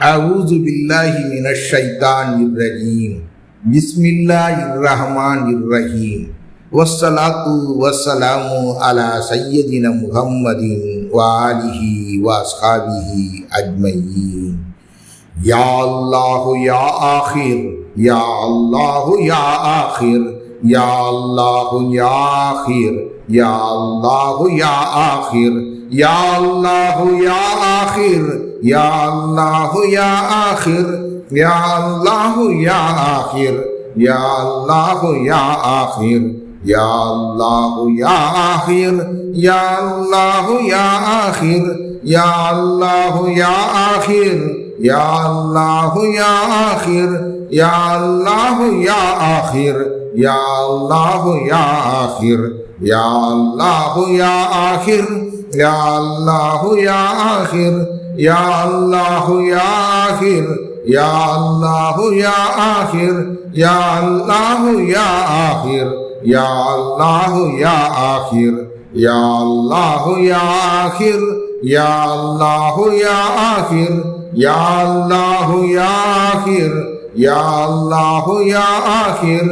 أعوذ بالله من الشيطان الرجيم. بسم الله الرحمن الرحيم. والصلاة والسلام على سيدنا محمد وآله وأصحابه أجمعين. يا الله يا آخر يا الله يا آخر يا الله يا آخر يا الله يا آخر يا الله يا آخر ইয়া আল্লাহ ইয়া আখির ইয়া আল্লাহ ইয়া আখির ইয়া আল্লাহ ইয়া আখির ইয়া আল্লাহ ইয়া আখির ইয়া আল্লাহ ইয়া আখির ইয়া আল্লাহ ইয়া আখির ইয়া আল্লাহ ইয়া আখির ইয়া আল্লাহ ইয়া আখির ইয়া আল্লাহ ইয়া আখির ইয়া আল্লাহ ইয়া আখির ইয়া আল্লাহ ইয়া আখির ইয়া আল্লাহ ইয়া আখির ইয়া আল্লাহ ইয়া আখির ইয়া আল্লাহ ইয়া আখির ইয়া আল্লাহ ইয়া আখির ইয়া আল্লাহ ইয়া আখির ইয়া আল্লাহ ইয়া আখির ইয়া আল্লাহ ইয়া আখির ইয়া আল্লাহ ইয়া আখির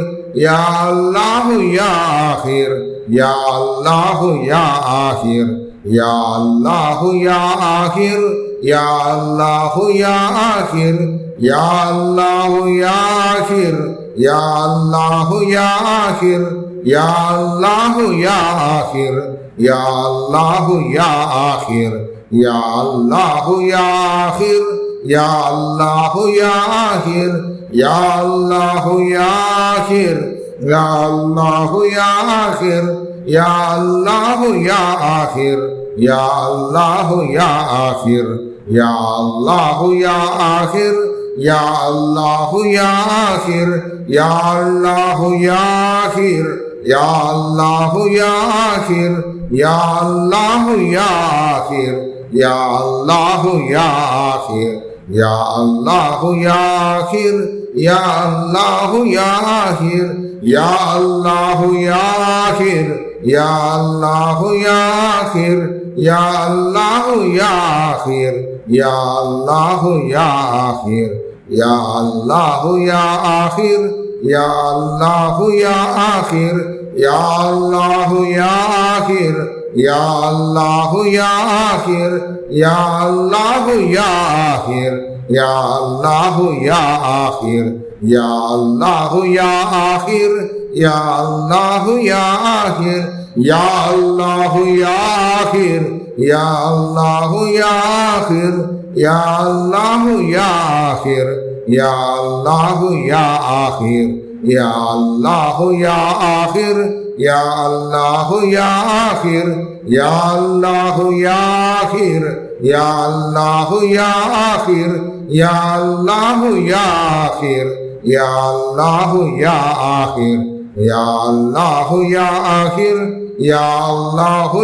ইয়া ইয়া আল্লাহ ইয়া আখির ইয়া আল্লাহ ইয়া আখির ইয়া আল্লাহ ইয়া আখির ইয়া আল্লাহ ইয়া আখির ইয়া আল্লাহ ইয়া আখির ইয়া আল্লাহ ইয়া আখির ইয়া আল্লাহ ইয়া আখির ইয়া আল্লাহ ইয়া আখির ইয়া আল্লাহ ইয়া আখির ইয়া আল্লাহ ইয়া আখির ইয়া আল্লাহ ইয়া আখির ইয়া আল্লাহ ইয়া আখির ইয়া আল্লাহ ইয়া আখির ইয়া আল্লাহ ইয়া আখির ইয়া আল্লাহ ইয়া আখির ইয়া আল্লাহ ইয়া আখির ইয়া আল্লাহ ইয়া আখির ইয়া আল্লাহ ইয়া আখির ইয়া আল্লাহ ইয়া আখির ইয়া আল্লাহ ইয়া আখির ইয়া আল্লাহ ইয়া আখির ইয়া আল্লাহ ইয়া আখির ইয়া আল্লাহ ইয়া আখির ইয়া আল্লাহ ইয়া আখির ইয়া আল্লাহ ইয়া আখির ইয়া আল্লাহ ইয়া আখির ইয়া আল্লাহ ইয়া আখির ইয়া আল্লাহ ইয়া আখির ইয়া আল্লাহ ইয়া আখির ইয়া আল্লাহ ইয়া আখির ইয়া আল্লাহ ইয়া আখির ইয়া আল্লাহ ইয়া আখির ইয়া আল্লাহ ইয়া আখির ইয়া আল্লাহ ইয়া আখির ইয়া আল্লাহ ইয়া আখির ইয়া আল্লাহ ইয়া আখির ইয়া আল্লাহ ইয়া আখির ইয়া আল্লাহ ইয়া আখির ইয়া আল্লাহ ইয়া আখির ইয়া আল্লাহ ইয়া আখির ইয়া আল্লাহ ইয়া আখির ইয়া আল্লাহ ইয়া আখির ইয়া আল্লাহ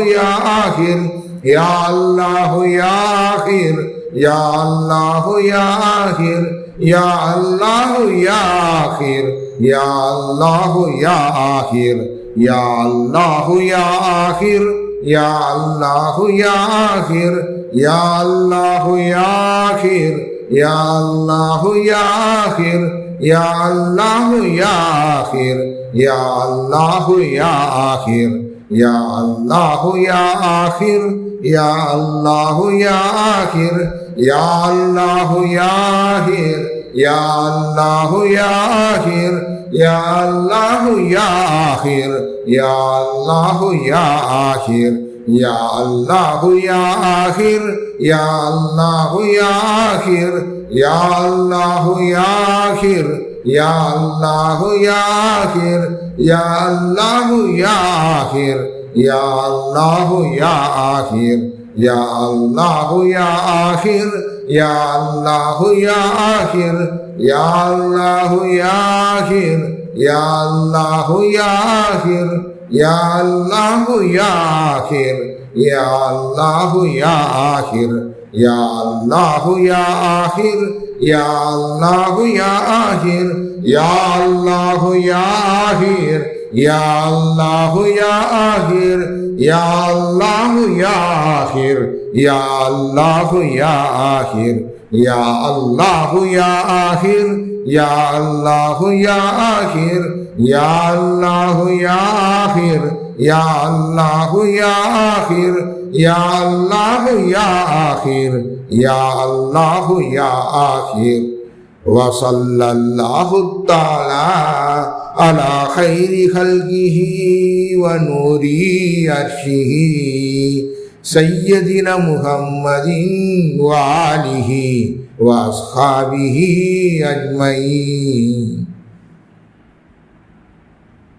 ইয়া আখির ইয়া আল্লাহ ইয়া আখির ইয়া আল্লাহ ইয়া আখির ইয়া আল্লাহ ইয়া আখির ইয়া আল্লাহ ইয়া আল্লাহ ইয়াহির, ইয়া আল্লাহ ইয়াহির, ইয়া আল্লাহ ইয়াহির, ইয়া আল্লাহ ইয়াহির, ইয়া আল্লাহ ইয়াহির, ইয়া আল্লাহ ইয়াহির, ইয়া আল্লাহ ইয়াহির, ইয়া আল্লাহ ইয়াহির। ইয়া আল্লাহ ইয়াহির ইয়া আল্লাহ ইয়াহির ইয়া আল্লাহ ইয়াহির ইয়া আল্লাহ ইয়াহির ইয়া আল্লাহ ইয়াহির ইয়া আল্লাহ ইয়াহির ইয়া আল্লাহ ইয়াহির ইয়া আল্লাহ ইয়াহির ইয়া আল্লাহ ইয়াহির ইয়া ইয়াহির ইয়া আল্লাহ ইয়াহির, ইয়া আল্লাহ ইয়াহির, ইয়া আল্লাহ ইয়াহির, ইয়া আল্লাহ ইয়াহির, ইয়া আল্লাহ ইয়াহির, ইয়া আল্লাহ ইয়াহির, ইয়া আল্লাহ ইয়াহির, ইয়া আল্লাহ ইয়াহির, ইয়া আল্লাহ ইয়াহির ইয়া আল্লাহ ইয়া আখির ইয়া আল্লাহ ইয়া আখির ইয়া আল্লাহ ইয়া আখির ইয়া আল্লাহ ইয়া আখির ইয়া আল্লাহ ইয়া আখির ইয়া আল্লাহ ইয়া আখির ইয়া আল্লাহ ইয়া আখির ইয়া আল্লাহ ইয়া وصلى الله تعالى على خير خلقه ونور عرشه سيدنا محمد وآله وأصحابه أجمعين.